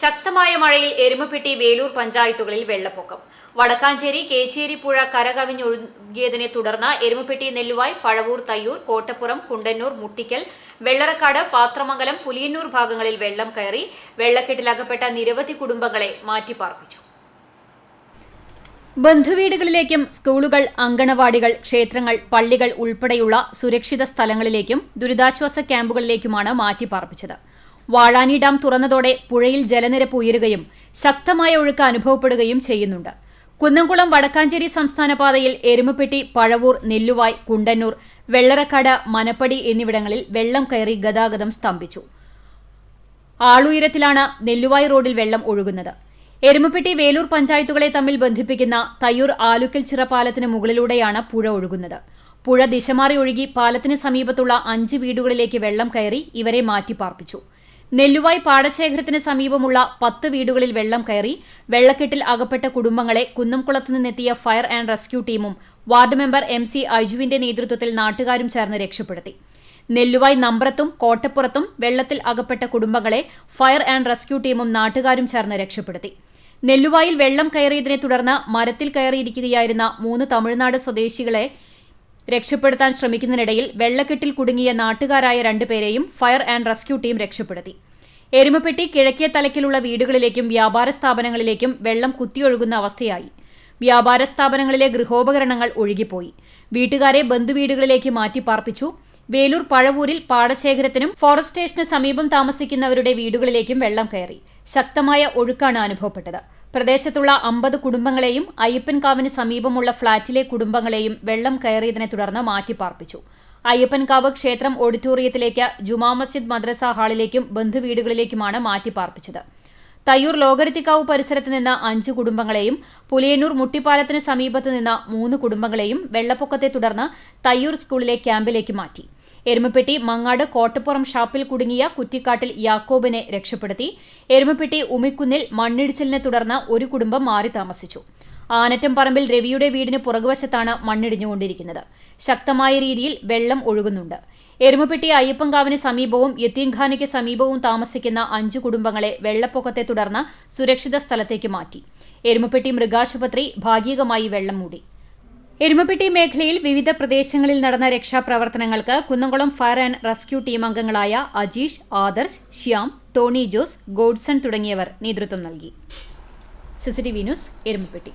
ശക്തമായ മഴയിൽ എരുമപ്പെട്ടി വേലൂർ പഞ്ചായത്തുകളിൽ വെള്ളപ്പൊക്കം. വടക്കാഞ്ചേരി കേച്ചേരി പുഴ കരകവിഞ്ഞൊഴുകിയതിനെ തുടർന്ന് എരുമപ്പെട്ടി നെല്ലുവായ് പഴവൂർ തയ്യൂർ കോട്ടപ്പുറം കുണ്ടന്നൂർ മുട്ടിക്കൽ വെള്ളറക്കാട് പാത്രമംഗലം പുലിയന്നൂർ ഭാഗങ്ങളിൽ വെള്ളം കയറി വെള്ളക്കെട്ടിലകപ്പെട്ട നിരവധി കുടുംബങ്ങളെ മാറ്റിപ്പാർപ്പിച്ചു. ബന്ധുവീടുകളിലേക്കും സ്കൂളുകൾ അങ്കണവാടികൾ ക്ഷേത്രങ്ങൾ പള്ളികൾ ഉൾപ്പെടെയുള്ള സുരക്ഷിത സ്ഥലങ്ങളിലേക്കും ദുരിതാശ്വാസ ക്യാമ്പുകളിലേക്കുമാണ് മാറ്റിപ്പാർപ്പിച്ചത്. വാഴാനി ഡാം തുറന്നതോടെ പുഴയിൽ ജലനിരപ്പ് ഉയരുകയും ശക്തമായ ഒഴുക്ക് അനുഭവപ്പെടുകയും ചെയ്യുന്നുണ്ട്. കുന്നംകുളം വടക്കാഞ്ചേരി സംസ്ഥാന പാതയിൽ എരുമപ്പെട്ടി പഴവൂർ നെല്ലുവായ് കുണ്ടന്നൂർ വെള്ളറക്കാട് മനപ്പടി എന്നിവിടങ്ങളിൽ വെള്ളം കയറി ഗതാഗതം സ്തംഭിച്ചു. ആളുയരത്തിലാണ് നെല്ലുവായ് റോഡിൽ വെള്ളം ഒഴുകുന്നത്. എരുമപ്പെട്ടി വേലൂർ പഞ്ചായത്തുകളെ തമ്മിൽ ബന്ധിപ്പിക്കുന്ന തയ്യൂർ ആലുക്കൽ ചിറ പാലത്തിന് മുകളിലൂടെയാണ് പുഴ ഒഴുകുന്നത്. പുഴ ദിശമാറി ഒഴുകി പാലത്തിന് സമീപത്തുള്ള അഞ്ച് വീടുകളിലേക്ക് വെള്ളം കയറി ഇവരെ മാറ്റിപ്പാർപ്പിച്ചു. നെല്ലുവായ് പാടശേഖരത്തിന് സമീപമുള്ള പത്ത് വീടുകളിൽ വെള്ളം കയറി വെള്ളക്കെട്ടിൽ അകപ്പെട്ട കുടുംബങ്ങളെ കുന്നംകുളത്ത് നിന്നെത്തിയ ഫയർ ആൻഡ് റെസ്ക്യൂ ടീമും വാർഡ് മെമ്പർ എം സി അജുവിന്റെ നേതൃത്വത്തിൽ നാട്ടുകാരും ചേർന്ന് രക്ഷപ്പെടുത്തി. നെല്ലുവായ് നമ്പ്രത്തും കോട്ടപ്പുറത്തും വെള്ളത്തിൽ അകപ്പെട്ട കുടുംബങ്ങളെ ഫയർ ആൻഡ് റെസ്ക്യൂ ടീമും നാട്ടുകാരും ചേർന്ന് രക്ഷപ്പെടുത്തി. നെല്ലുവായിൽ വെള്ളം കയറിയതിനെ തുടർന്ന് മരത്തിൽ കയറിയിരിക്കുകയായിരുന്ന മൂന്ന് തമിഴ്നാട് സ്വദേശികളെ രക്ഷപ്പെടുത്താൻ ശ്രമിക്കുന്നതിനിടയിൽ വെള്ളക്കെട്ടിൽ കുടുങ്ങിയ നാട്ടുകാരായ രണ്ടുപേരെയും ഫയർ ആൻഡ് റെസ്ക്യൂ ടീം രക്ഷപ്പെടുത്തി. എരുമപ്പെട്ടി കിഴക്കേ തലക്കിലുള്ള വീടുകളിലേക്കും വ്യാപാര സ്ഥാപനങ്ങളിലേക്കും വെള്ളം കുത്തിയൊഴുകുന്ന അവസ്ഥയായി. വ്യാപാര സ്ഥാപനങ്ങളിലെ ഗൃഹോപകരണങ്ങൾ ഒഴുകിപ്പോയി. വീട്ടുകാരെ ബന്ധുവീടുകളിലേക്ക് മാറ്റിപ്പാർപ്പിച്ചു വേലൂർ പഴവൂരിൽ പാടശേഖരത്തിനും ഫോറസ്റ്റ് സ്റ്റേഷന് സമീപം താമസിക്കുന്നവരുടെ വീടുകളിലേക്കും വെള്ളം കയറി. ശക്തമായ ഒഴുക്കാണ് അനുഭവപ്പെട്ടത്. പ്രദേശത്തുള്ള അമ്പത് കുടുംബങ്ങളെയും അയ്യപ്പൻകാവിന് സമീപമുള്ള ഫ്ളാറ്റിലെ കുടുംബങ്ങളെയും വെള്ളം കയറിയതിനെ തുടർന്ന് മാറ്റിപ്പാർപ്പിച്ചു അയ്യപ്പൻകാവ് ക്ഷേത്രം ഓഡിറ്റോറിയത്തിലേക്ക് ജുമാ മസ്ജിദ് മദ്രസ ഹാളിലേക്കും ബന്ധുവീടുകളിലേക്കുമാണ് മാറ്റിപ്പാർപ്പിച്ചത്. തയ്യൂർ ലോകരത്തിക്കാവ് പരിസരത്ത് നിന്ന് അഞ്ച് കുടുംബങ്ങളെയും പുലിയന്നൂർ മുട്ടിപ്പാലത്തിന് സമീപത്ത് നിന്ന് മൂന്ന് കുടുംബങ്ങളെയും വെള്ളപ്പൊക്കത്തെ തുടർന്ന് തയ്യൂർ സ്കൂളിലെ ക്യാമ്പിലേക്ക് മാറ്റി. എരുമപ്പെട്ടി മങ്ങാട് കോട്ടപ്പുറം ഷാപ്പിൽ കുടുങ്ങിയ കുറ്റിക്കാട്ടിൽ യാക്കോബിനെ രക്ഷപ്പെടുത്തി. എരുമപ്പെട്ടി ഉമിക്കുന്നിൽ മണ്ണിടിച്ചിലിനെ തുടർന്ന് ഒരു കുടുംബം മാറി താമസിച്ചു. ആനറ്റം പറമ്പിൽ രവിയുടെ വീടിന് പുറകുവശത്താണ് മണ്ണിടിഞ്ഞുകൊണ്ടിരിക്കുന്നത്. ശക്തമായ രീതിയിൽ വെള്ളം ഒഴുകുന്നുണ്ട്. എരുമപ്പെട്ടി അയ്യപ്പൻകാവിന് സമീപവും യത്തീംഖാനയ്ക്ക് സമീപവും താമസിക്കുന്ന അഞ്ചു കുടുംബങ്ങളെ വെള്ളപ്പൊക്കത്തെ തുടർന്ന് സുരക്ഷിത സ്ഥലത്തേക്ക് മാറ്റി. എരുമപ്പെട്ടി മൃഗാശുപത്രി ഭാഗികമായി വെള്ളം മൂടി. എരുമപ്പെട്ടി മേഖലയിൽ വിവിധ പ്രദേശങ്ങളിൽ നടന്ന രക്ഷാപ്രവർത്തനങ്ങൾക്ക് Kunnamkulam fire and rescue team അംഗങ്ങളായ Ajeesh Adarsh Shyam Tony Jose Godson തുടങ്ങിയവർ നേതൃത്വം നൽകി. CCTV news Erumapetty.